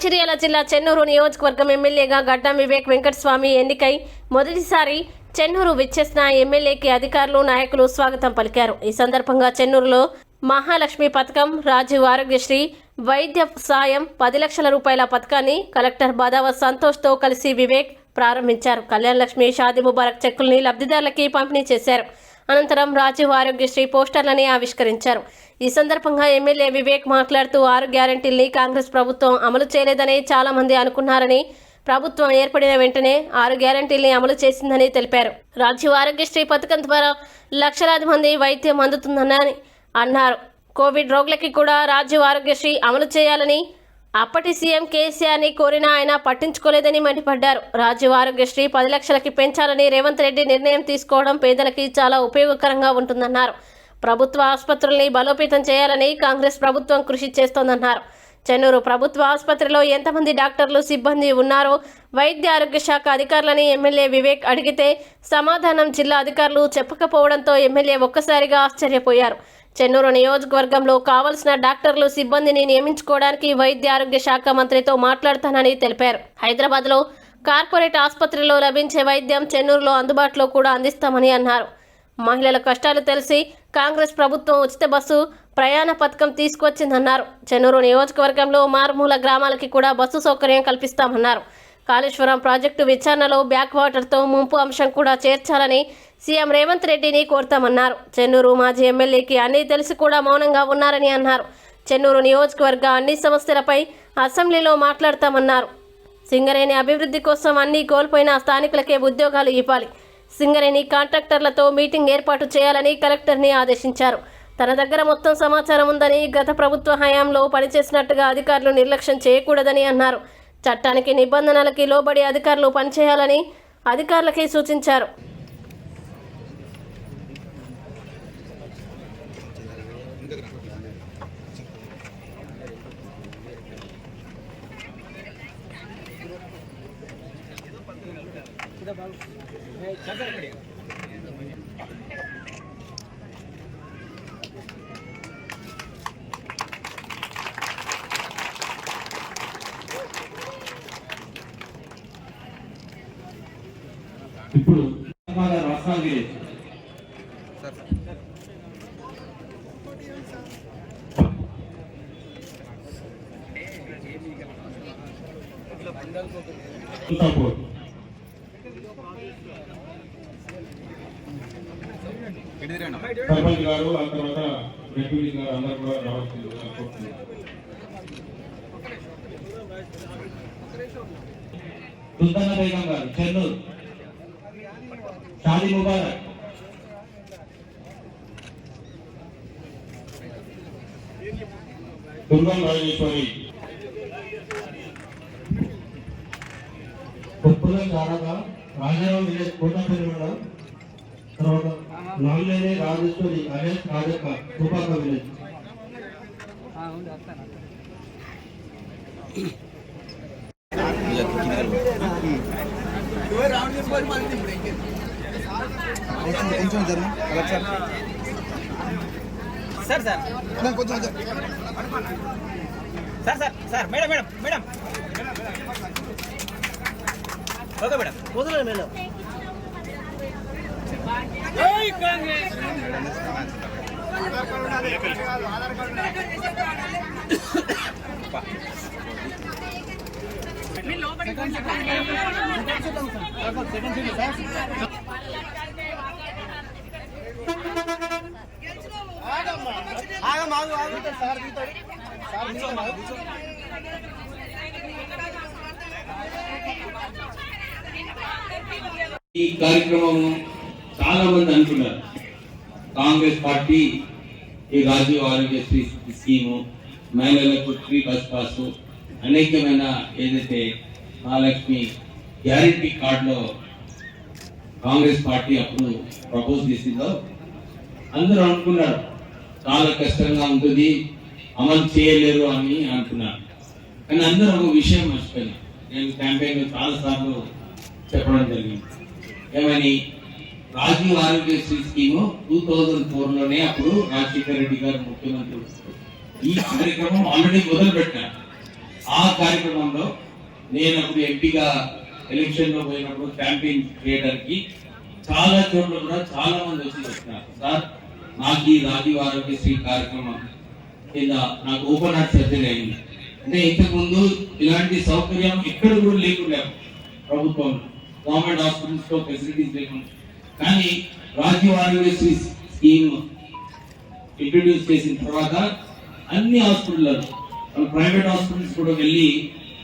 మంచిర్యాల జిల్లా చెన్నూరు నియోజకవర్గం ఎమ్మెల్యేగా గడ్డం వివేక్ వెంకటస్వామి ఎన్నికై మొదటిసారి చెన్నూరు విచ్చేసిన ఎమ్మెల్యేకి అధికారులు నాయకులు స్వాగతం పలికారు. ఈ సందర్భంగా చెన్నూరులో మహాలక్ష్మి పథకం రాజీవ్ ఆరోగ్యశ్రీ వైద్య సాయం పది లక్షల రూపాయల పథకాన్ని కలెక్టర్ బాదావ సంతోష్తో కలిసి వివేక్ ప్రారంభించారు. కళ్యాణ్ లక్ష్మి షాది ముబారక్ చెక్కుల్ని లబ్ధిదారులకి పంపిణీ చేశారు. అనంతరం రాజీవ్ ఆరోగ్యశ్రీ పోస్టర్లని ఆవిష్కరించారు. ఈ సందర్భంగా ఎమ్మెల్యే వివేక్ మాట్లాడుతూ ఆరు గ్యారంటీల్ని కాంగ్రెస్ ప్రభుత్వం అమలు చేయలేదని చాలా మంది అనుకున్నారని ప్రభుత్వం ఏర్పడిన వెంటనే ఆరు గ్యారంటీల్ని అమలు చేసిందని తెలిపారు. రాజీవ్ ఆరోగ్యశ్రీ పథకం ద్వారా లక్షలాది మంది వైద్యం అందుతుందని అన్నారు. కోవిడ్ రోగులకి కూడా రాజీవ్ ఆరోగ్యశ్రీ అమలు చేయాలని అప్పటి సీఎం కేసీఆర్ని కోరినా ఆయన పట్టించుకోలేదని మండిపడ్డారు. రాజీవ్ ఆరోగ్యశ్రీ పది లక్షలకి పెంచాలని రేవంత్ రెడ్డి నిర్ణయం తీసుకోవడం పేదలకి చాలా ఉపయోగకరంగా ఉంటుందన్నారు. ప్రభుత్వ ఆసుపత్రుల్ని బలోపేతం చేయాలని కాంగ్రెస్ ప్రభుత్వం కృషి చేస్తోందన్నారు. చెన్నూరు ప్రభుత్వ ఆసుపత్రిలో ఎంతమంది డాక్టర్లు సిబ్బంది ఉన్నారో వైద్య ఆరోగ్య శాఖ అధికారులని ఎమ్మెల్యే వివేక్ అడిగితే సమాధానం జిల్లా అధికారులు చెప్పకపోవడంతో ఎమ్మెల్యే ఒక్కసారిగా ఆశ్చర్యపోయారు. చెన్నూరు నియోజకవర్గంలో కావలసిన డాక్టర్లు సిబ్బందిని నియమించుకోవడానికి వైద్య ఆరోగ్య శాఖ మంత్రితో మాట్లాడతానని తెలిపారు. హైదరాబాద్లో కార్పొరేట్ ఆసుపత్రిలో లభించే వైద్యం చెన్నూరులో అందుబాటులో కూడా అందిస్తామని అన్నారు. మహిళల కష్టాలు తెలిసి కాంగ్రెస్ ప్రభుత్వం ఉచిత బస్సు ప్రయాణ పథకం తీసుకొచ్చిందన్నారు చెన్నూరు నియోజకవర్గంలో మారుమూల గ్రామాలకి కూడా బస్సు సౌకర్యం కల్పిస్తామన్నారు. కాళేశ్వరం ప్రాజెక్టు విచారణలో బ్యాక్ వాటర్తో ముంపు అంశం కూడా చేర్చాలని సీఎం రేవంత్ రెడ్డిని కోరుతామన్నారు. చెన్నూరు మాజీ ఎమ్మెల్యేకి అన్నీ తెలిసి కూడా మౌనంగా ఉన్నారని అన్నారు. చెన్నూరు నియోజకవర్గ అన్ని సమస్యలపై అసెంబ్లీలో మాట్లాడతామన్నారు. సింగరేణి అభివృద్ధి కోసం అన్ని కోల్పోయిన స్థానికులకే ఉద్యోగాలు ఇవ్వాలి. సింగరేణి కాంట్రాక్టర్లతో మీటింగ్ ఏర్పాటు చేయాలని కలెక్టర్ని ఆదేశించారు. తన దగ్గర మొత్తం సమాచారం ఉందని గత ప్రభుత్వ హయాంలో పనిచేసినట్టుగా అధికారులు నిర్లక్ష్యం చేయకూడదని అన్నారు. చట్టానికి నిబంధనలకి లోబడి అధికారులు పనిచేయాలని అధికారులకి సూచించారు. ఇప్పుడు రాష్ట్రానికి సర్పంచ్ గారు ఆ తర్వాత డిప్యూటీ గారు అందరూ కూడా రావాల్సిందిగా కోరుతున్నాను. సుల్తానా బేగం గారు చెన్నూరు షాదీ ముబారక్ దుర్గం రాజేశ్వరి కొప్పుల చారగా రాజారావు విలేజ్ కోటపల్లి మండలం తర్వాత నాలుగైన రాజేశ్వరి అలేస్ రాజక్క తుపాక విలేజ్. కొంచెం జరుగు సార్ సార్. సార్ కొంచెం జరుగు. Sir sir sir madam madam madam. Okay madam. వదలండి మేడం. ఆగం ఆగు ఆగు సార్ దిగుతాడు సార్ దిగుతాడు. ఈ కార్యక్రమం చాలా మంది అనుకున్నారు. కాంగ్రెస్ పార్టీ ఈ రాజీవ్ ఆరోగ్యశ్రీ స్కీము మహిళలకు ఫ్రీ బస్ పాస్ అనేకమైన ఏదైతే మహాలక్ష్మి గ్యారంటీ కార్డులో కాంగ్రెస్ పార్టీ అప్పుడు ప్రపోజ్ చేసిందో అందరూ అనుకున్నారు. చాలా కష్టంగా ఉంటుంది అమలు చేయలేరు అని అనుకున్నారు. కానీ అందరూ ఒక విషయం మర్చిపోయినా నేను క్యాంపెయిన్ చాలా సార్లు చెప్పడం జరిగింది. ఏమని? Rajiv Aarogyasri scheme two thousand ఫోర్లోనే అప్పుడు రాజశేఖర రెడ్డి గారు ముఖ్యమంత్రి ఈ కార్యక్రమం ఆల్రెడీ మొదలుపెట్టాను ఆ కార్యక్రమంలో నేను అప్పుడు ఎంపీగా ఎలక్షన్లో పోయినప్పుడు క్యాంపెయిన్ చేయడానికి చాలా చోట్ల కూడా చాలా మంది వచ్చి చెప్తున్నారు సార్ నాకు ఈ రాజీవ్ ఆరోగ్యశ్రీ కార్యక్రమం కింద నాకు ఓపెన్ హార్ట్ సర్జరీ అయింది. అంటే ఇంతకుముందు ఇలాంటి సౌకర్యం ఎక్కడ కూడా లేకుండా ప్రభుత్వం గవర్నమెంట్ హాస్పిటల్స్లో ఫెసిలిటీస్ లేకుండా. కానీ రాజీవ్ ఆరోగ్యశ్రీ స్కీమ్ ఇంట్రడ్యూస్ చేసిన తర్వాత అన్ని హాస్పిటల్లో ప్రైవేట్ హాస్పిటల్స్ కూడా వెళ్ళి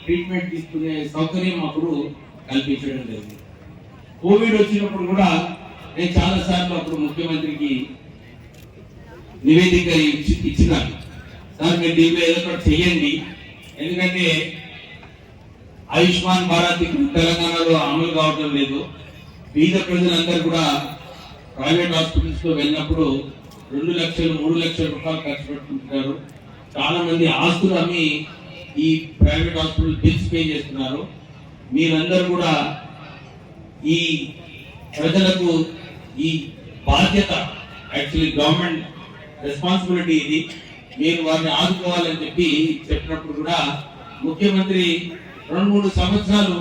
ట్రీట్మెంట్ తీసుకునే సౌకర్యం అప్పుడు కల్పించడం జరిగింది. కోవిడ్ వచ్చినప్పుడు కూడా నేను చాలా సార్లు అప్పుడు ముఖ్యమంత్రికి నివేదిక ఇచ్చి సార్ మీరు దీంట్లో ఏదో ఒకటి చెయ్యండి. ఎందుకంటే ఆయుష్మాన్ భారత్ ఇప్పుడు తెలంగాణలో అమలు కావడం లేదు. పేద ప్రజలందరూ కూడా ప్రైవేట్ హాస్పిటల్స్లో వెళ్ళినప్పుడు రెండు లక్షలు మూడు లక్షల రూపాయలు ఖర్చు పెట్టుకుంటున్నారు చాలామంది ఆస్తులు అమ్మి ఈ ప్రైవేట్ హాస్పిటల్ బిల్స్ పే చేస్తున్నారు. మీరందరూ కూడా ఈ ప్రజలకు ఈ బాధ్యత యాక్చువల్లీ గవర్నమెంట్ రెస్పాన్సిబిలిటీ ఇది. మీరు వారిని ఆదుకోవాలని చెప్పి చెప్పినప్పుడు కూడా ముఖ్యమంత్రి రెండు మూడు సంవత్సరాలు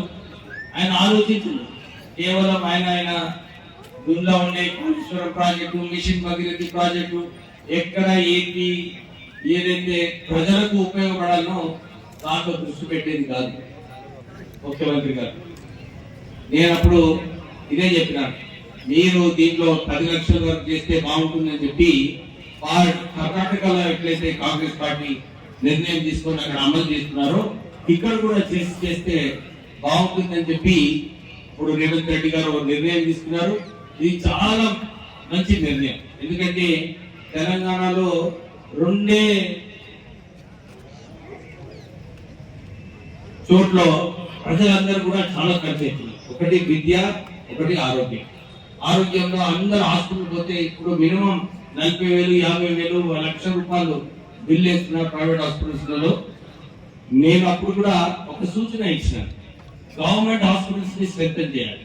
ఆయన ఆలోచించారు కేవలం ఆయన ఆయన గుండా ఉండే Kaleshwaram project mission Bhagirathi project ఎక్కడ ఏంటి ఏదైతే ప్రజలకు ఉపయోగపడాలనో దాంట్లో దృష్టి పెట్టేది కాదు. ముఖ్యమంత్రి గారు. నేను అప్పుడు ఇదే చెప్పినాను. మీరు దీంట్లో పది లక్షల వరకు చేస్తే బాగుంటుందని చెప్పి కర్ణాటకలో ఎట్లయితే కాంగ్రెస్ పార్టీ నిర్ణయం తీసుకొని అక్కడ అమలు చేస్తున్నారో ఇక్కడ కూడా చేసి చేస్తే బాగుంటుందని చెప్పి ఇప్పుడు రేవంత్ రెడ్డి గారు ఒక నిర్ణయం తీసుకున్నారు. ఇది చాలా మంచి నిర్ణయం. ఎందుకంటే తెలంగాణలో రెండే చోట్ల ప్రజలందరూ కూడా చాలా ఖర్చు అవుతుంది ఒకటి విద్య ఒకటి ఆరోగ్యం. ఆరోగ్యంలో అందరూ హాస్పిటల్ పోతే ఇప్పుడు మినిమం నలభై వేలు యాభై వేలు లక్ష రూపాయలు బిల్ వేస్తున్నారు ప్రైవేట్ హాస్పిటల్స్లలో. నేను అప్పుడు కూడా ఒక సూచన ఇచ్చినాను. గవర్నమెంట్ హాస్పిటల్స్ని స్ట్రెంగ్ చేయాలి.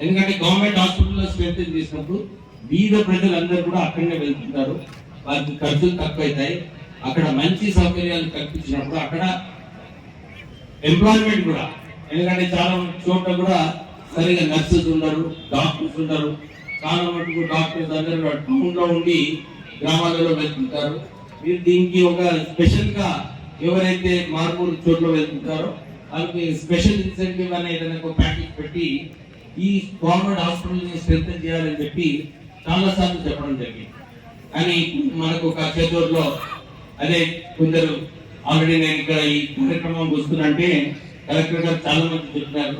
ఎందుకంటే గవర్నమెంట్ హాస్పిటల్లో స్ట్రెంగ్ చేసినప్పుడు బీద ప్రజలందరూ కూడా అక్కడనే వెళ్తుంటారు. వారికి ఖర్చులు తక్కువ అవుతాయి అక్కడ మంచి సౌకర్యాలు కల్పించినప్పుడు అక్కడ ఎంప్లాయ్మెంట్ కూడా ఎందుకంటే చాలా చోట్ల కూడా సరిగా నర్సెస్ ఉండరు డాక్టర్స్ ఉండరు. చాలా మటుకు డాక్టర్స్ అందరూ టౌన్లో ఉండి గ్రామాలలో వెళ్తుంటారు. మీరు దీనికి ఒక స్పెషల్గా ఎవరైతే మార్పులు చోట్ల వెళ్తుంటారో వాళ్ళకి స్పెషల్ ఇన్సెంటివ్ అనే ఏదైనా ఒక ప్యాకేజ్ పెట్టి ఈ గవర్నమెంట్ హాస్పిటల్ని స్ట్రెంగ్ చేయాలని చెప్పి చాలా సార్లు చెప్పడం జరిగింది. కానీ మనకు ఒక చేతూరులో అదే కొందరు ఆల్రెడీ నేను ఇక్కడ ఈ కార్యక్రమం వస్తున్నంటే కలెక్టర్ గారు చాలా మంది చెప్తున్నారు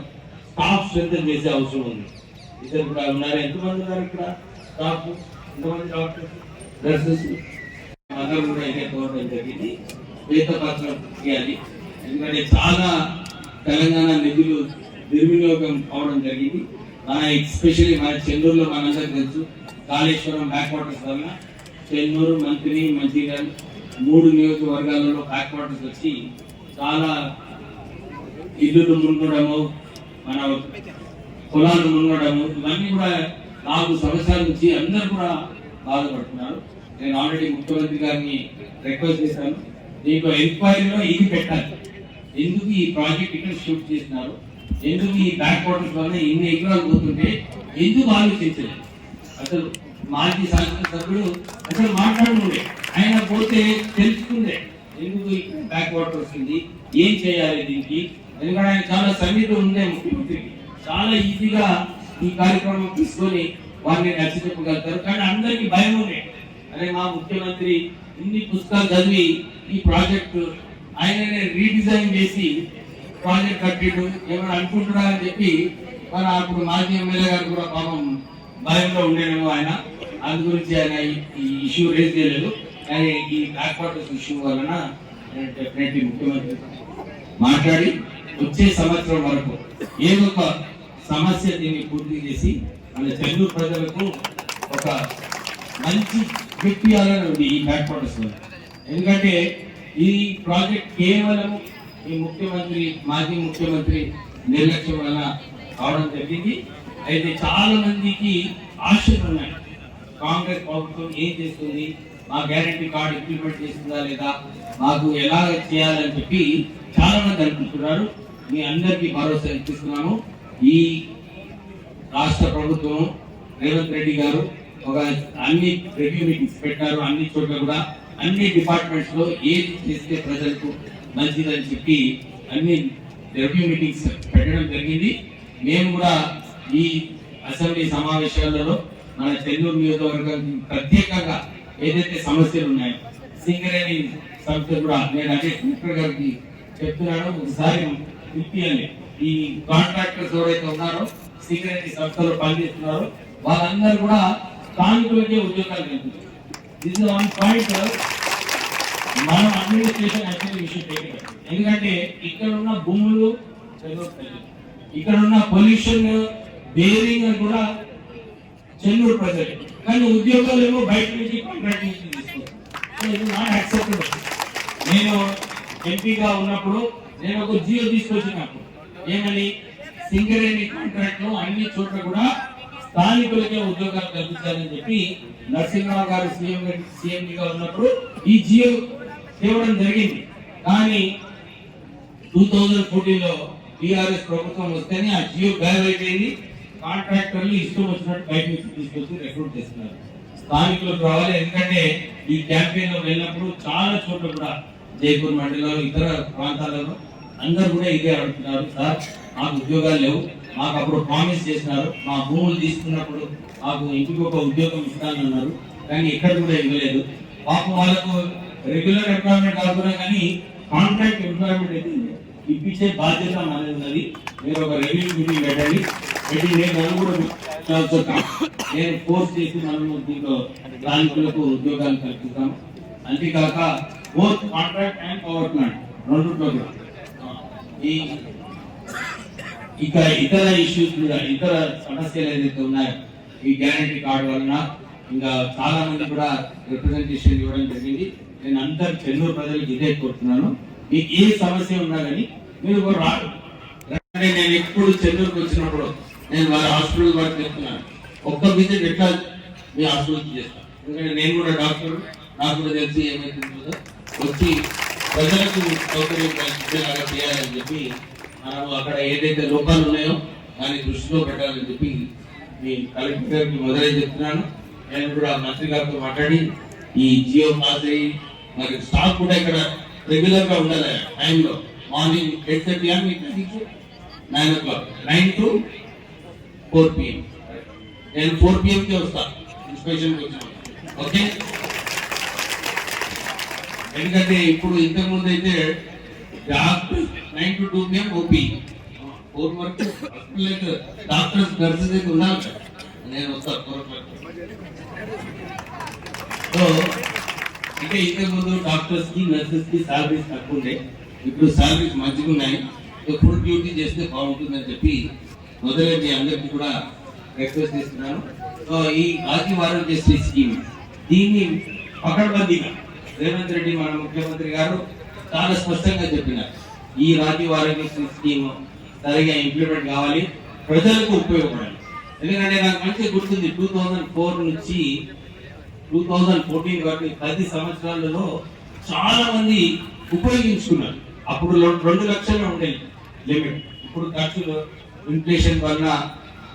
స్టాఫ్ స్ట్రెంగ్ చేసే అవసరం ఉంది. ఇద్దరు కూడా ఉన్నారు. ఎంతమంది ఉన్నారు ఇక్కడ? స్టాఫ్? ఎంతమంది డాక్టర్స్? నర్సెస్? అందరూ కూడా ఇదే కోరడం జరిగింది. శ్వేతపత్రం చేయాలి. ఎందుకంటే చాలా తెలంగాణ నిధులు దుర్వినియోగం అవడం జరిగింది. మన ఎస్పెషల్లీ మన చెన్నూరులో మనందరికీ తెలుసు కాళేశ్వరం బ్యాక్ వాటర్స్ వల్ల చెన్నూరు మంత్రి మంచిర్యాల మూడు నియోజకవర్గాలలో బ్యాక్ వాటర్స్ వచ్చి చాలా ఇల్లులు మునగడము మన పొలాలు మునగడము ఇవన్నీ కూడా నాలుగు సంవత్సరాల నుంచి అందరూ కూడా బాధపడుతున్నారు. నేను ఆల్రెడీ ముఖ్యమంత్రి గారిని రిక్వెస్ట్ చేశాను. దీంట్లో ఎంక్వైరీలో ఇది పెట్టాలి. ఎందుకు ఈ ప్రాజెక్ట్ ఇక్కడ షూట్ చేసినారు ఎందుకు ఈ బ్యాక్ వాటర్స్ వల్ల ఇన్ని ఎకరాలు పోతుంటే ఎందుకు ఆలోచించలేదు? అసలు మాజీ శాసనసభ్యుడు అసలు మాట్లాడుతుండే. ఆయన పోతే తెలుసుకుందే ఎందుకు బ్యాక్ వాటర్ వస్తుంది ఏం చేయాలి దీనికి? ఎందుకంటే ఆయన చాలా సన్నిధి ఉండే ముఖ్యమంత్రికి చాలా ఈజీగా ఈ కార్యక్రమం తీసుకొని వారిని నచ్చి చెప్పగలుగుతారు కానీ అందరికీ భయం ఉండే. అరే మా ముఖ్యమంత్రి ఇన్ని పుస్తకాలు చదివి ఈ ప్రాజెక్ట్ ఆయననే రీడిజైన్ చేసి ప్రాజెక్ట్ కట్టిడు. ఏమైనా అనుకుంటున్నా అని చెప్పి మరి అప్పుడు మాజీ ఎమ్మెల్యే గారు కూడా పాపం భయంలో ఉండేనేమో ఆయన. అందు గురించి ఆయన ఈ- ఇష్యూ రేజ్ చేయలేదు. కానీ ఈ బ్యాక్ వాటర్స్ ఇష్యూ వలన డెఫినెట్లీ ముఖ్యమంత్రి మాట్లాడి వచ్చే సంవత్సరం వరకు ఏదో ఒక సమస్య దీన్ని పూర్తి చేసి మన తెలుగు ప్రజలకు ఒక మంచి గిఫ్ట్ ఉంది ఈ బ్యాక్ వల్ల ఎందుకంటే ఈ ప్రాజెక్ట్ కేవలం ఈ ముఖ్యమంత్రి మాజీ ముఖ్యమంత్రి నిర్లక్ష్యం వల్ల కావడం జరిగింది. అయితే చాలా మందికి ఆశలు ఉన్నాయి. కాంగ్రెస్ ప్రభుత్వం ఏం చేస్తుంది? మా గ్యారంటీ కార్డు ఇంప్లిమెంట్ చేస్తుందా లేదా? మాకు ఎలా చేయాలని చెప్పి చాలా మంది అనుకుంటున్నారు. మీ అందరికీ భరోసా ఇప్పిస్తున్నాము ఈ రాష్ట్ర ప్రభుత్వం రేవంత్ రెడ్డి గారు ఒక అన్ని రివ్యూ మీటింగ్స్ పెట్టారు అన్ని చోట్ల కూడా అన్ని డిపార్ట్మెంట్స్లో ఏది చేస్తే ప్రజలకు మంచిదని చెప్పి అన్ని రివ్యూ మీటింగ్స్ పెట్టడం జరిగింది. మేము కూడా ఈ అసెంబ్లీ సమావేశాలలో మన చెన్నూరు నియోజకవర్గం ప్రత్యేకంగా ఏదైతే సమస్యలు ఉన్నాయో సింగరేణి సంస్థ కూడా నేను అదే స్పీకర్ గారికి చెప్తున్నాను ఒకసారి పిలిపియండి ఈ కాంట్రాక్టర్స్ ఎవరైతే ఉన్నారో సింగరేణి సంస్థలో పనిచేస్తున్నారో వాళ్ళందరూ కూడా స్థానికులకే ఉద్యోగాలు కల్పించారు దిస్ ఇస్ వన్ పాయింట్ మనం అడ్మినిస్ట్రేషన్ యాక్చువల్లీ విషయం ఎందుకంటే ఇక్కడ ఉన్న భూములు ఇక్కడ ఉన్న పొల్యూషన్ బేరింగ్ అని కూడా చెన్నూరు ప్రజలు. కానీ ఉద్యోగాలు ఏమో బయట నుంచి కాంట్రాక్ట్ నుంచి తీసుకుంటారు. నాట్ యాక్సెప్టబుల్ నేను ఎంపీగా ఉన్నప్పుడు నేను ఒక జియో తీసుకొచ్చినప్పుడు ఏమని? సింగరేణి కాంట్రాక్ట్ అన్ని చోట్ల కూడా స్థానికులకే ఉద్యోగాలు కల్పించాలని చెప్పి నరసింహరావు గారు సీఎం సీఎంగా ఉన్నప్పుడు ఈ జియో తేవడం జరిగింది. కానీ టూ థౌజండ్ ఫోర్టీన్లో టీఆర్ఎస్ ప్రభుత్వం వస్తేనే ఆ జియో బ్యాన్ అయిపోయింది. కాంట్రాక్టర్లు ఇష్టం వచ్చినట్టు బయట నుంచి తీసుకొచ్చి రిక్రూట్ చేస్తున్నారు. స్థానికులకు రావాలి. ఎందుకంటే ఈ క్యాంపెయిన్లో వెళ్ళినప్పుడు చాలా చోట్ల కూడా జైపూర్ మండలంలో ఇతర ప్రాంతాలలో అందరూ కూడా ఇదే అడుగుతున్నారు సార్ మాకు ఉద్యోగాలు లేవు. మాకు అప్పుడు ప్రామిస్ చేసినారు. మా భూములు తీసుకున్నప్పుడు మాకు ఇంటికి ఒక ఉద్యోగం ఇస్తానన్నారు. కానీ ఎక్కడ కూడా ఇవ్వలేదు. పాపం వాళ్ళకు రెగ్యులర్ ఎంప్లాయ్మెంట్ కాకుండా కానీ కాంట్రాక్ట్ ఎంప్లాయ్మెంట్ అయితే ఇప్పించే బాధ్యత మనది ఉన్నది. మీరు ఒక రెవెన్యూ మీటింగ్ పెట్టండి. పెట్టి నేను నన్ను కూడా నేను ఫోర్స్ చేసి మనము దీంట్లో స్థానికులకు ఉద్యోగాలు కల్పిస్తాము అంతేకాక both contract and power plant రెండు ఈ ఇక ఇతర ఇష్యూస్ కూడా ఇతర సమస్యలు ఏదైతే ఉన్నాయో ఈ గ్యారంటీ కార్డు వలన ఇంకా చాలా మంది కూడా రిప్రజెంటేషన్ ఇవ్వడం జరిగింది. నేను అందరు చెన్నూరు ప్రజలకు ఇదే కోరుతున్నాను. మీకు ఏ సమస్య ఉన్నా కానీ మీరు ఒక నేను ఎప్పుడు చెన్నూరుకి వచ్చినప్పుడు నేను వాళ్ళ హాస్పిటల్ వరకు చెప్తున్నాను. ఒక్క విజిట్ ఎట్లా మీ హాస్పిటల్కి చేస్తాను ఎందుకంటే నేను కూడా డాక్టర్ నాకు కూడా తెలిసి ఏమైతుందో వచ్చి ప్రజలకు సౌకర్యం చేయాలని చెప్పి మనము అక్కడ ఏదైతే లోపాలు ఉన్నాయో దాన్ని దృష్టిలో పెట్టాలని చెప్పి మీ కలెక్టర్ గారికి మొదలై చెప్తున్నాను. నేను కూడా మంత్రి గారితో మాట్లాడి ఈ జియో పాస్ అయ్యి మరి స్టాక్ కూడా ఇక్కడ రెగ్యులర్గా ఉండాలి టైంలో మార్నింగ్ ఎయిట్ థర్టీ మీకు nine o'clock nine to four PM నేను ఫోర్ పిఎం కి వస్తా. ఇన్స్పెక్షన్ వచ్చిన ఓకే ఎందుకంటే ఇప్పుడు ఇంతకు ముందు అయితే doctor nine to two PM OP four వరకు డాక్టర్స్ ఉండాలి నేను ఫోర్ సో అంటే సాలరీస్ తక్కువ ఉండే. ఇప్పుడు సాలరీస్ మంచిగా ఉన్నాయి. సో ఫుల్ డ్యూటీ చేస్తే బాగుంటుందని చెప్పి మొదలై మీ అందరికీ కూడా రిక్వెస్ట్ చేస్తున్నాను. సో ఈ ఆది ఆరోగ్యశ్రీ స్కీమ్ దీన్ని పకడ్బందీగా. రేవంత్ రెడ్డి మన ముఖ్యమంత్రి గారు చాలా స్పష్టంగా చెప్పినారు. ఈ రాజీవ్ ఆరోగ్యశ్రీ స్కీమ్ సరిగా ఇంప్లిమెంట్ కావాలి. ప్రజలకు ఉపయోగపడాలి. ఎందుకంటే నాకు మంచిగా గుర్తుంది టూ థౌజండ్ ఫోర్ నుంచి టూ థౌజండ్ ఫోర్టీన్ వరకు పది సంవత్సరాలలో చాలా మంది ఉపయోగించుకున్నారు. అప్పుడు రెండు లక్షలు ఉండేవి లిమిట్. ఇప్పుడు ఖర్చులు ఇన్ఫ్లేషన్ వల్ల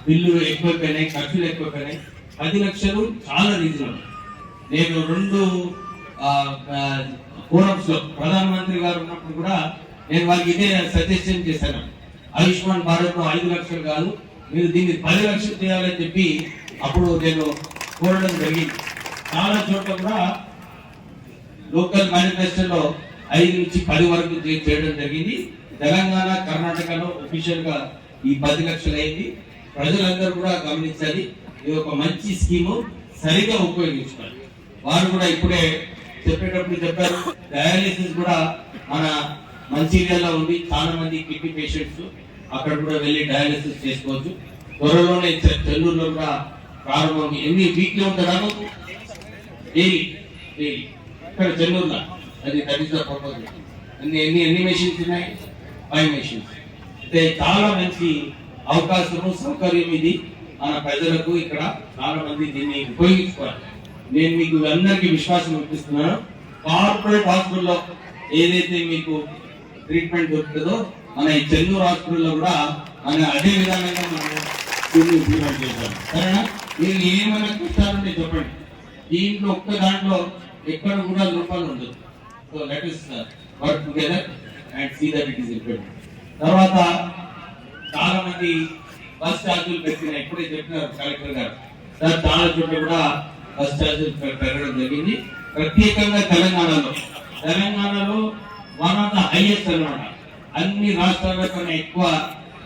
బిల్లులు ఎక్కువైపోయినాయి ఖర్చులు ఎక్కువైపోయినాయి. పది లక్షలు చాలా రీజనబుల్ నేను రెండు ఫోరమ్స్లో ప్రధానమంత్రి గారు ఉన్నప్పుడు కూడా నేను వారికి ఇదే సజెషన్ చేశాను. ఆయుష్మాన్ భారత్లో ఐదు లక్షలు కాదు మీరు దీన్ని పది లక్షలు చేయాలని చెప్పి అప్పుడు నేను కోరడం జరిగింది. చాలా చోట్ల కూడా లోకల్ మేనిఫెస్టోలో ఐదు నుంచి పది వరకు చేయడం జరిగింది. తెలంగాణ కర్ణాటకలో అఫీషియల్గా ఈ పది లక్షలు అయింది. ప్రజలందరూ కూడా గమనించాలి ఇది ఒక మంచి స్కీము సరిగా ఉపయోగించుకోవాలి. వారు కూడా ఇప్పుడే చెప్పేటప్పుడు చెప్పారు డయాలిసిస్ కూడా మన మంచిర్యాలలో ఉంది చాలా మంది కిడ్నీ పేషెంట్స్ అక్కడ కూడా వెళ్ళి డయాలిసిస్ చేసుకోవచ్చు. త్వరలోనే చెల్లూరులో కూడా ప్రారంభం. ఎన్ని వీక్లీ ఉంటుందా డైలీ డైలీ ఇక్కడ చెల్లూరులో? అది దట్ ఇస్ ద పర్పస్ ఎన్ని ఎన్ని ఎన్ని మెషిన్స్ ఉన్నాయి? ఫైవ్ మెషిన్స్ అయితే చాలా మంచి అవకాశము సౌకర్యం ఇది మన ప్రజలకు. ఇక్కడ చాలా మంది దీన్ని ఉపయోగించుకోవాలి. నేను మీకు అందరికీ విశ్వాసం ఇప్పిస్తున్నాను కార్పొరేట్ హాస్పిటల్లో ఏదైతే మీకు ట్రీట్మెంట్ దొరుకుతుందో మన ఈ చెన్నూరు హాస్పిటల్లో కూడా మన అదే విధానంగా మనం దీన్ని ఇంప్లిమెంట్ చేద్దాం. సరేనా? మీరు ఏమైనా కష్టాలుంటే చెప్పండి. దీంట్లో ఒక్క దాంట్లో ఎక్కడ కూడా లోపాలు ఉండదు. So let us work together and see that it is implement తర్వాత చాలా మంది బస్ ఛార్జీలు పెట్టిన ఇప్పుడే చెప్పినారు కలెక్టర్ గారు. సార్ చాలా చోట్ల కూడా బస్ ఛార్జీలు పెరగడం జరిగింది. ప్రత్యేకంగా తెలంగాణలో. తెలంగాణలో వన్ ఆఫ్ ద హైయెస్ట్ అనమాట. అన్ని రాష్ట్రాల కన్నా ఎక్కువ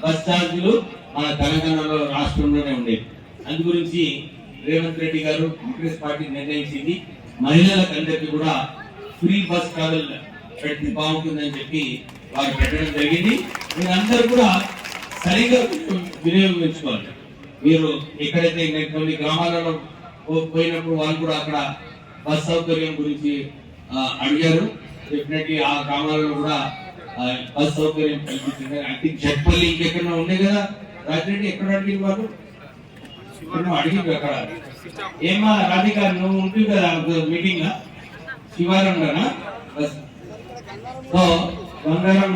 బస్ ఛార్జీలు మన తెలంగాణలో రాష్ట్రంలోనే ఉండేవి అందు గురించి రేవంత్ రెడ్డి గారు కాంగ్రెస్ పార్టీ నిర్ణయించింది. మహిళల అందరికీ కూడా ఫ్రీ బస్ ట్రావెల్ పెట్టి బాగుంటుందని చెప్పి వారు పెట్టడం జరిగింది. మీరందరూ కూడా సరిగ్గా వినియోగించుకోవాలి. మీరు ఎక్కడైతే ఇంకా కొన్ని గ్రామాలలో పోయినప్పుడు వాళ్ళు కూడా అక్కడ బస్ సౌకర్యం గురించి అడిగారు. డెఫినెట్లీ ఆ గ్రామాలలో కూడా బస్ సౌకర్యం కల్పించింది. ఐ థింక్ జట్పల్లి ఇంకెక్కడ ఉండే కదా? రాజిరెడ్డి ఎక్కడ అడిగింది వాళ్ళు అడిగింది అక్కడ. ఏమా రాధిక నువ్వు ఉంటుంది కదా మీటింగ్ లా బస్. సో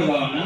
కావాలా